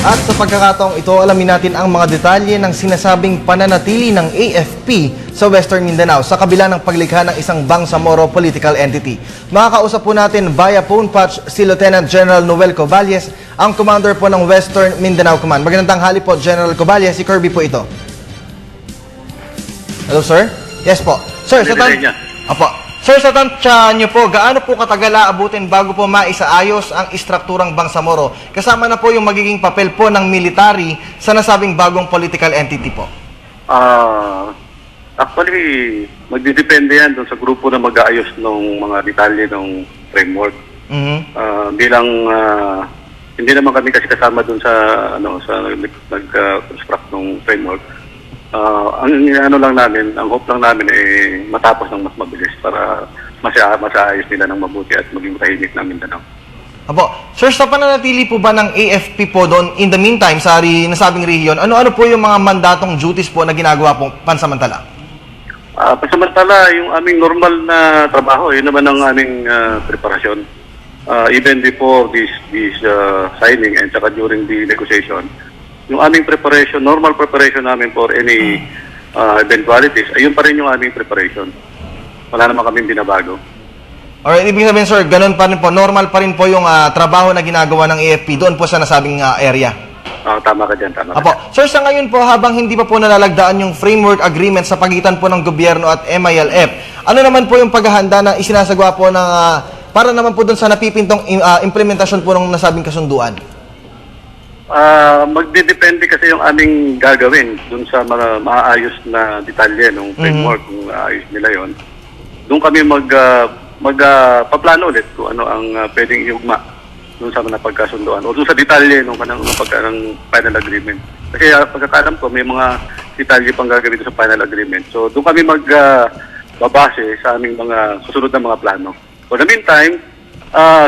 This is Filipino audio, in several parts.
At sa pagkakataong ito, alamin natin ang mga detalye ng sinasabing pananatili ng AFP sa Western Mindanao sa kabila ng paglikha ng isang Bangsamoro political entity. Makakausap po natin via phone patch si Lieutenant General Noel Coballes, ang commander po ng Western Mindanao Command. Magandang tanghali po, General Coballes. Si Kirby po ito. Hello, sir? Yes po. Sir, sa tan-. Apo. Sir, sa tansya niyo po, gaano po katagal aabutin bago po maisaayos ang istrukturang Bangsamoro? Kasama na po yung magiging papel po ng military sa nasabing bagong political entity po. Ah, actually, magdidepende yan dun sa grupo na mag-aayos ng mga detalye ng framework. Mhm. Ah, bilang ah, hindi naman kami kasi kasama dun sa ano sa nag-construct ng framework. Ah, ang ano lang namin, ang hope lang namin eh matapos ng mas mabilis para masaya masaayos nila ng mabuti at maging tahimik ng Mindanao. Apo. Sir, sa pananatili po ba ng AFP po doon, in the meantime, sa nasabing region, ano-ano po yung mga mandatong duties po na ginagawa po pansamantala? Ah, pasamantala, yung aming normal na trabaho, yun naman ang aming ah, preparasyon. Ah, even before this this ah, signing and saka during the negotiation, yung aming preparation, normal preparation namin for any ah, eventualities, ayun pa rin yung aming preparation. Wala naman kaming binabago. Alright, ibig sabihin sir, ganun pa rin po, normal pa rin po yung ah, trabaho na ginagawa ng AFP doon po sa nasabing ah, area. Ah, tama ka dyan, tama ka Apo, sir, sa ngayon po, habang hindi pa po nalalagdaan yung framework agreement sa pagitan po ng gobyerno at MILF, ano naman po yung paghahanda na isinasagawa po ng, ah, para naman po doon sa napipintong ah, implementasyon po ng nasabing kasunduan? Ah, magdidepende kasi yung aming gagawin dun sa mga maayos na detalye ng framework kung aayos nila yon. Doon kami mag ah, mag ah, paplano ulit kung ano ang ah, pwedeng iugma dun sa mga pagkasunduan o dun sa detalye ng kanang ng pagka ng final agreement. Kasi uh, pagkakalam ko may mga detalye pang gagawin sa final agreement. So doon kami mag ah, babase sa aming mga susunod na mga plano. For the meantime, ah,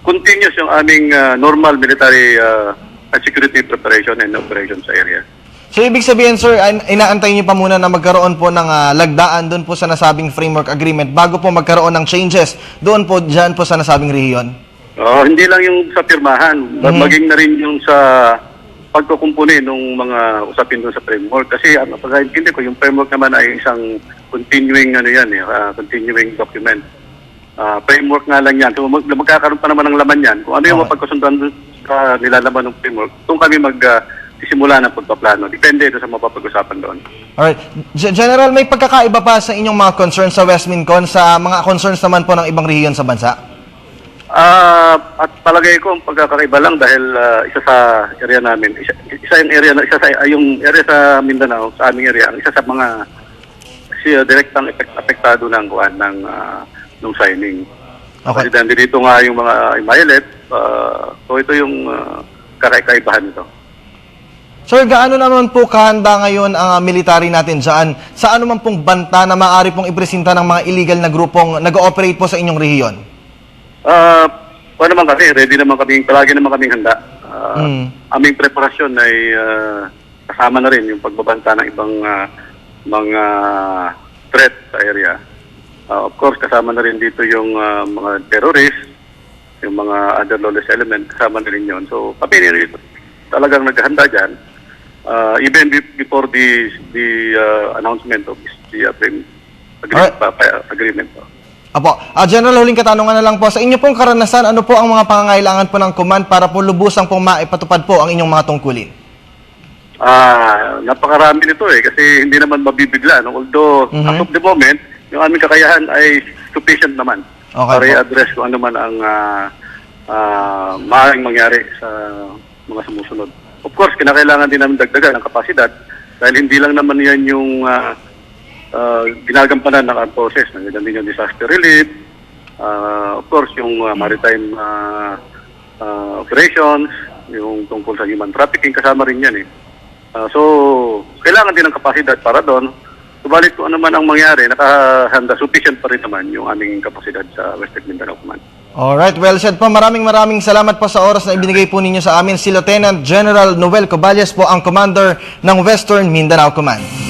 continuous yung aming ah, normal military ah, at security preparation and operation sa area. So, ibig sabihin, sir, an- inaantay niyo pa muna na magkaroon po ng ah, lagdaan doon po sa nasabing framework agreement bago po magkaroon ng changes doon po, dyan po sa nasabing rehiyon? Oh, hindi lang yung sa pirmahan, maging na rin yung sa pagkukumpuni ng mga usapin doon sa framework. Kasi ano, pagkaintindi ko, yung framework naman ay isang continuing ano yan, eh, ah, continuing document. Ah, framework nga lang yan. So mag, magkakaroon pa naman ng laman yan. Kung ano yung Okay. mapagkasundan sa nilalaman ng framework, doon kami mag ah, sisimula ng pagpaplano. Depende doon sa mapapag-usapan doon. Alright. G- General, may pagkakaiba pa sa inyong mga concerns sa Westmincon sa mga concerns naman po ng ibang rehiyon sa bansa? Ah, at palagay ko ang pagkakaiba lang dahil ah, isa sa area namin, isa, isa yung area na isa sa ay, yung area sa Mindanao, sa aming area, isa sa mga si uh, direktang epek, apektado ng kuan ng ah, nung signing. Okay. Kasi dahil dito nga yung mga Imayelet, ah, so ito yung uh, kakaibahan nito. Sir, gaano naman po kahanda ngayon ang ah, military natin dyan sa ano man pong banta na maaari pong ipresenta ng mga illegal na grupong nag-ooperate po sa inyong rehiyon? Ah, uh, naman kami, ready naman kami, palagi naman kaming handa. Ah, Mm. Aming preparasyon ay ah, kasama na rin yung pagbabanta ng ibang ah, mga threat sa area. Ah, of course, kasama na rin dito yung ah, mga terrorists, yung mga other lawless element, kasama na rin yun. So, kami rin talagang naghahanda dyan. Ah, even be- before the the ah, announcement of this, the uh, agreement, agreement. oh. Apo, ah, General, huling katanungan na lang po. Sa inyo pong karanasan, ano po ang mga pangangailangan po ng command para po lubusang pong maipatupad po ang inyong mga tungkulin? Ah, napakarami nito eh kasi hindi naman mabibigla no. Although Mhm. as of the moment, yung aming kakayahan ay sufficient naman Okay para i-address kung ano man ang ah ah, maaaring mangyari sa mga sumusunod. Of course, kinakailangan din namin dagdagan ng kapasidad dahil hindi lang naman yan yung ah, ah, ginagampanan ng armed forces. Nandiyan din yung disaster relief, ah, of course, yung ah, maritime ah, ah, operations, yung tungkol sa human trafficking, kasama rin yan eh. Ah, so, kailangan din ng kapasidad para doon. Subalit kung ano man ang mangyari, nakahanda, sufficient pa rin naman yung aming kapasidad sa Western Mindanao Command. Alright, well said po. Maraming maraming salamat po sa oras na ibinigay po ninyo sa amin. Si Lieutenant General Noel Coballes po ang commander ng Western Mindanao Command.